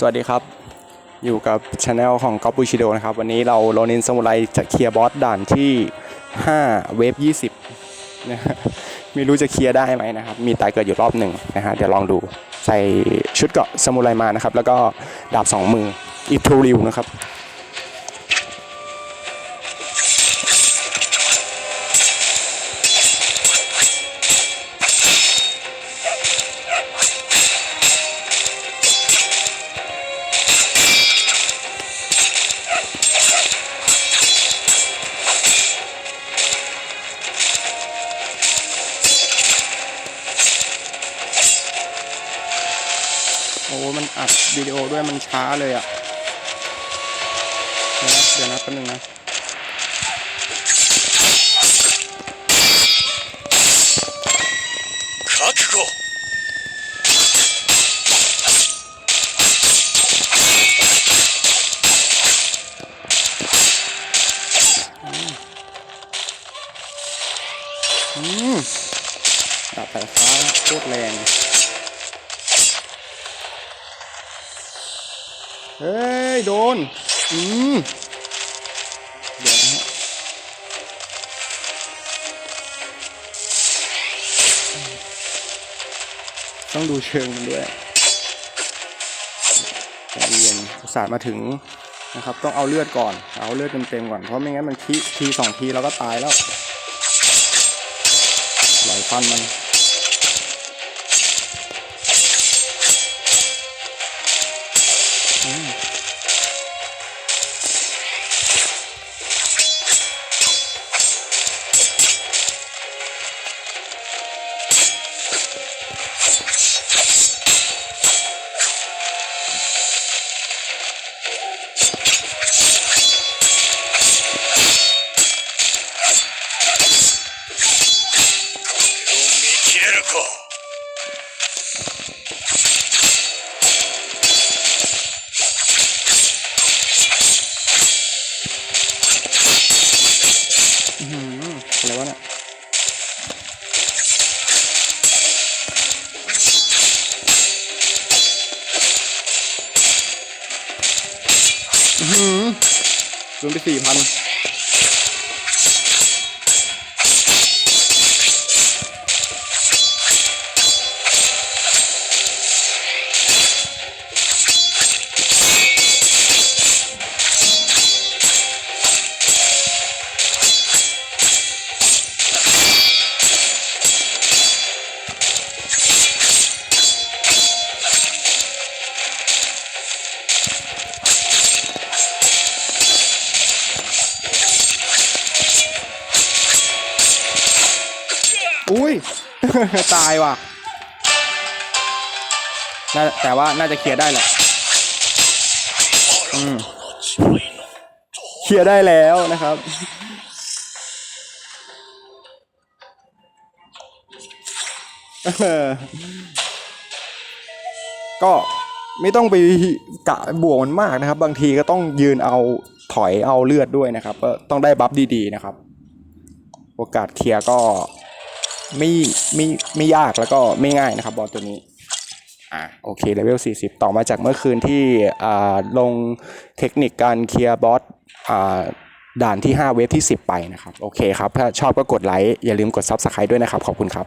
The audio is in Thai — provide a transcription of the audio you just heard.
สวัสดีครับ อยู่กับช anel ของก๊อปปูชิโดนะครับ วันนี้เราโรนินสมุไรจะเคลียร์บอสด่านที่ 5 เวฟ 20 นะฮะไม่รู้จะเคลียร์ได้ไหมนะครับ มีตายเกิดอยู่รอบหนึ่งนะฮะเดี๋ยวลองดูใส่ชุดเกราะสมุไรมานะครับ แล้วก็ดาบ 2 มืออิทูริวนะครับ โอ้มันอัดวิดีโอด้วยมันช้าเลยอะ่ะ เดี๋ยวนะเดี๋ยวนะแป๊บนึงนะ覚悟อืมดาบสายฟ้าโคตรแรง เฮ้ย โดน อืมเดี๋ยวนะฮะต้องดูเชิงมันด้วยใจเย็นอุตส่าห์มาถึงนะครับ ต้องเอาเลือดก่อน เอาเลือดเต็มๆก่อน เพราะไม่งั้นมันทีทีสองทีเราก็ตายแล้ว ไหลฟันมัน รวมไปสี่พัน อุ้ย ตายว่ะน่าแต่ว่าน่าจะเคลียร์ได้แหละ อืม เคลียร์ได้แล้วนะครับ ก็ไม่ต้องไปกะบวกมันมากนะครับ บางทีก็ต้องยืนเอาถอยเอาเลือดด้วยนะครับ ก็ต้องได้บัฟดีๆนะครับ โอกาสเคลียร์ก็ ไม่ไม่ไม่ยากแล้วก็ไม่ง่ายนะครับบอสตัวนี้อะโอเคเลเวล40 ต่อมาจากเมื่อคืนที่อ่าลงเทคนิคการเคลียร์บอสอ่าด่านที่ 5 เวฟที่ 10 ไปนะครับ โอเคครับ ถ้าชอบก็กดไลค์ อย่าลืมกด Subscribe ด้วยนะครับ ขอบคุณครับ